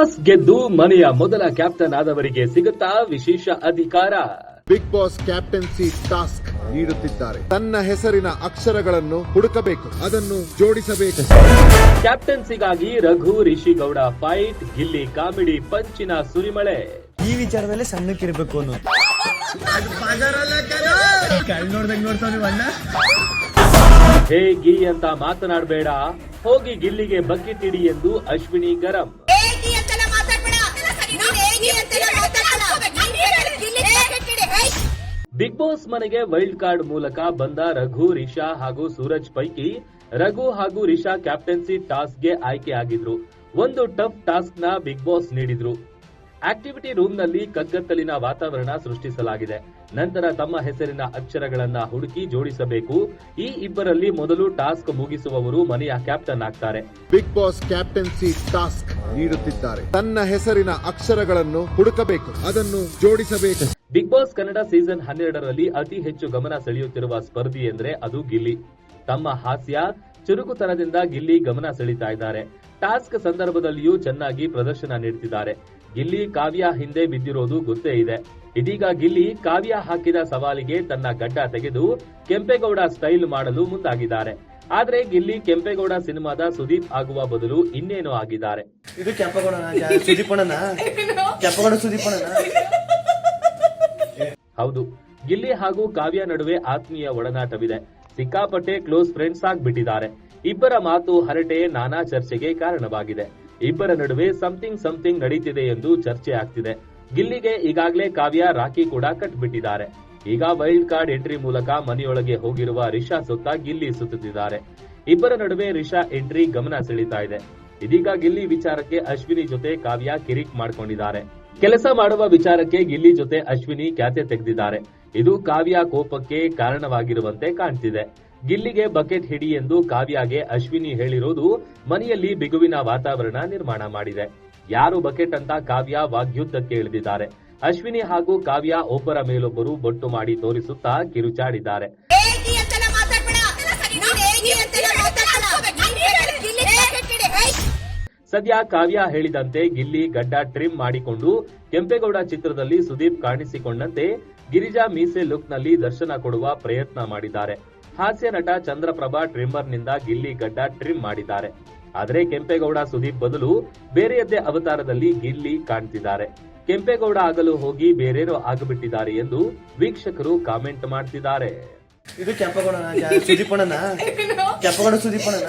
Toss ಗೆದ್ದು ಮನೆಯ ಮೊದಲ ಕ್ಯಾಪ್ಟನ್ ಆದವರಿಗೆ ಸಿಗುತ್ತಾ ವಿಶೇಷ ಅಧಿಕಾರ. ಬಿಗ್ ಬಾಸ್ ಕ್ಯಾಪ್ಟನ್ಸಿ ಟಾಸ್ಕ್ ನೀಡುತ್ತಿದ್ದಾರೆ. ತನ್ನ ಹೆಸರಿನ ಅಕ್ಷರಗಳನ್ನು ಹುಡುಕಬೇಕು. ಅದನ್ನು ಜೋಡಿಸಬೇಕು. ಕ್ಯಾಪ್ಟನ್ಸಿಗಾಗಿ ರಘು ರಿಷಿಗೌಡ ಫೈಟ್ ಗಿಲ್ಲಿ ಕಾಮಿಡಿ ಪಂಚಿನ ಸುರಿಮಳೆ. ಈ ವಿಚಾರದಲ್ಲಿ ಸಣ್ಣಕ್ಕಿರ್ಬೇಕು ಅನ್ನೋದು. ಹೇ ಗಿ ಅಂತ ಮಾತನಾಡಬೇಡ. ಹೋಗಿ ಗಿಲ್ಲಿಗೆ ಬಕೆಟ್ ತಿಡಿ ಎಂದು ಅಶ್ವಿನಿ ಗರಂ. ಬಿಗ್ ಬಾಸ್ ಮನೆಗೆ ವೈಲ್ಡ್ ಕಾರ್ಡ್ ಮೂಲಕ ಬಂದ ರಘು, ರಿಷಾ ಹಾಗೂ ಸೂರಜ್ ಪೈಕಿ ರಘು ಹಾಗೂ ರಿಷಾ ಕ್ಯಾಪ್ಟನ್ಸಿ ಟಾಸ್ಕ್ಗೆ ಆಯ್ಕೆ ಆಗಿದ್ರು ಒಂದು ಟಫ್ ಟಾಸ್ಕ್ನ ಬಿಗ್ ಬಾಸ್ ನೀಡಿದ್ರು. ಆಕ್ಟಿವಿಟಿ ರೂಮ್ನಲ್ಲಿ ಕಗ್ಗತ್ತಲಿನ ವಾತಾವರಣ ಸೃಷ್ಟಿಸಲಾಗಿದೆ. ನಂತರ ತಮ್ಮ ಹೆಸರಿನ ಅಕ್ಷರಗಳನ್ನ ಹುಡುಕಿ ಜೋಡಿಸಬೇಕು. ಈ ಇಬ್ಬರಲ್ಲಿ ಮೊದಲು ಟಾಸ್ಕ್ ಮುಗಿಸುವವರು ಮನೆಯ ಕ್ಯಾಪ್ಟನ್ ಆಗ್ತಾರೆ. ಬಿಗ್ ಬಾಸ್ ಕ್ಯಾಪ್ಟನ್ಸಿ ಟಾಸ್ಕ್ ನೀಡುತ್ತಿದ್ದಾರೆ. ತನ್ನ ಹೆಸರಿನ ಅಕ್ಷರಗಳನ್ನು ಹುಡುಕಬೇಕು. ಅದನ್ನು ಜೋಡಿಸಬೇಕು. ಬಿಗ್ ಬಾಸ್ ಕನ್ನಡ ಸೀಸನ್ ಹನ್ನೆರಡರಲ್ಲಿ ಅತಿ ಹೆಚ್ಚು ಗಮನ ಸೆಳೆಯುತ್ತಿರುವ ಸ್ಪರ್ಧಿ ಎಂದ್ರೆ ಅದು ಗಿಲ್ಲಿ. ತಮ್ಮ ಹಾಸ್ಯ ಚುರುಕುತನದಿಂದ ಗಿಲ್ಲಿ ಗಮನ ಸೆಳೀತಾ ಇದ್ದಾರೆ. ಟಾಸ್ಕ್ ಸಂದರ್ಭದಲ್ಲಿಯೂ ಚೆನ್ನಾಗಿ ಪ್ರದರ್ಶನ ನೀಡುತ್ತಿದ್ದಾರೆ ಗಿಲ್ಲಿ ಕಾವ್ಯ ಹಿಂದೆ ಬಿದ್ದಿರೋದು ಗೊತ್ತೇ ಇದೆ. ಇದೀಗ ಗಿಲ್ಲಿ ಕಾವ್ಯ ಹಾಕಿದ ಸವಾಲಿಗೆ ತನ್ನ ಗಡ್ಡ ತೆಗೆದು ಕೆಂಪೇಗೌಡ ಸ್ಟೈಲ್ ಮಾಡಲು ಮುಂದಾಗಿದ್ದಾರೆ. ಆದ್ರೆ ಗಿಲ್ಲಿ ಕೆಂಪೇಗೌಡ ಸಿನಿಮಾದ ಸುದೀಪ್ ಆಗುವ ಬದಲು ಇನ್ನೇನೋ ಆಗಿದ್ದಾರೆ. ಇದು ಹೌದು. ಗಿಲ್ಲಿ ಹಾಗೂ ಕಾವ್ಯ ನಡುವೆ ಆತ್ಮೀಯ ಒಡನಾಟವಿದೆ. ಸಿಕ್ಕಾಪಟ್ಟೆ ಕ್ಲೋಸ್ ಫ್ರೆಂಡ್ಸ್ ಆಗ್ಬಿಟ್ಟಿದ್ದಾರೆ. ಇಬ್ಬರ ಮಾತು ಹರಟೆ ನಾನಾ ಚರ್ಚೆಗೆ ಕಾರಣವಾಗಿದೆ. ಇಬ್ಬರ ನಡುವೆ ಸಮಥಿಂಗ್ ಸಮಥಿಂಗ್ ನಡೀತಿದೆ ಎಂದು ಚರ್ಚೆ ಆಗ್ತಿದೆ. ಗಿಲ್ಲಿಗೆ ಈಗಾಗಲೇ ಕಾವ್ಯ ರಾಖಿ ಕೂಡ ಕಟ್ಬಿಟ್ಟಿದ್ದಾರೆ. ಈಗ ವೈಲ್ಡ್ ಕಾರ್ಡ್ ಎಂಟ್ರಿ ಮೂಲಕ ಮನೆಯೊಳಗೆ ಹೋಗಿರುವ ರಿಷಾ ಸುತ್ತ ಗಿಲ್ಲಿ ಸುತ್ತುತ್ತಿದ್ದಾರೆ. ಇಬ್ಬರ ನಡುವೆ ರಿಷಾ ಎಂಟ್ರಿ ಗಮನ ಸೆಳೀತಾ ಇದೆ. ಇದೀಗ ಗಿಲ್ಲಿ ವಿಚಾರಕ್ಕೆ ಅಶ್ವಿನಿ ಜೊತೆ ಕಾವ್ಯ ಕಿರಿಕ್ ಮಾಡ್ಕೊಂಡಿದ್ದಾರೆ. ಕೆಲಸ ಮಾಡುವ ವಿಚಾರಕ್ಕೆ ಗಿಲ್ಲಿ ಜೊತೆ ಅಶ್ವಿನಿ ಖ್ಯಾತೆ ತೆಗೆದಿದ್ದಾರೆ. ಇದು ಕಾವ್ಯ ಕೋಪಕ್ಕೆ ಕಾರಣವಾಗಿರುವಂತೆ ಕಾಣ್ತಿದೆ. ಗಿಲ್ಲಿಗೆ ಬಕೆಟ್ ಹಿಡಿ ಎಂದು ಕಾವ್ಯಗೆ ಅಶ್ವಿನಿ ಹೇಳಿರೋದು ಮನೆಯಲ್ಲಿ ಬಿಗುವಿನ ವಾತಾವರಣ ನಿರ್ಮಾಣ ಮಾಡಿದೆ. ಯಾರು ಬಕೆಟ್ ಅಂತ ಕಾವ್ಯ ವಾಗ್ಯುದ್ಧಕ್ಕೆ ಇಳಿದಿದ್ದಾರೆ. ಅಶ್ವಿನಿ ಹಾಗೂ ಕಾವ್ಯ ಒಬ್ಬರ ಮೇಲೊಬ್ಬರು ಬೊಟ್ಟು ಮಾಡಿ ತೋರಿಸುತ್ತಾ ಕಿರುಚಾಡಿದ್ದಾರೆ. ಸದ್ಯ ಕಾವ್ಯ ಹೇಳಿದಂತೆ ಗಿಲ್ಲಿ ಗಡ್ಡ ಟ್ರಿಮ್ ಮಾಡಿಕೊಂಡು ಕೆಂಪೇಗೌಡ ಚಿತ್ರದಲ್ಲಿ ಸುದೀಪ್ ಕಾಣಿಸಿಕೊಂಡಂತೆ ಗಿರಿಜಾ ಮೀಸೆ ಲುಕ್ನಲ್ಲಿ ದರ್ಶನ ಕೊಡುವ ಪ್ರಯತ್ನ ಮಾಡಿದ್ದಾರೆ. ಹಾಸ್ಯ ನಟ ಚಂದ್ರಪ್ರಭಾ ಟ್ರಿಮ್ಮರ್ನಿಂದ ಗಿಲ್ಲಿ ಗಡ್ಡ ಟ್ರಿಮ್ ಮಾಡಿದ್ದಾರೆ. ಆದರೆ ಕೆಂಪೇಗೌಡ ಸುದೀಪ್ ಬದಲು ಬೇರೆಯದ್ದೇ ಅವತಾರದಲ್ಲಿ ಗಿಲ್ಲಿ ಕಾಣ್ತಿದ್ದಾರೆ. ಕೆಂಪೇಗೌಡ ಆಗಲು ಹೋಗಿ ಬೇರೇನೋ ಆಗಬಿಟ್ಟಿದ್ದಾರೆ ಎಂದು ವೀಕ್ಷಕರು ಕಾಮೆಂಟ್ ಮಾಡ್ತಿದ್ದಾರೆ. ಇದು ಕೆಂಪಗೌಡನ ಸುದೀಪಣ್ಣನ? ಕೆಂಪಗೌಡ ಸುದೀಪಣ್ಣನ?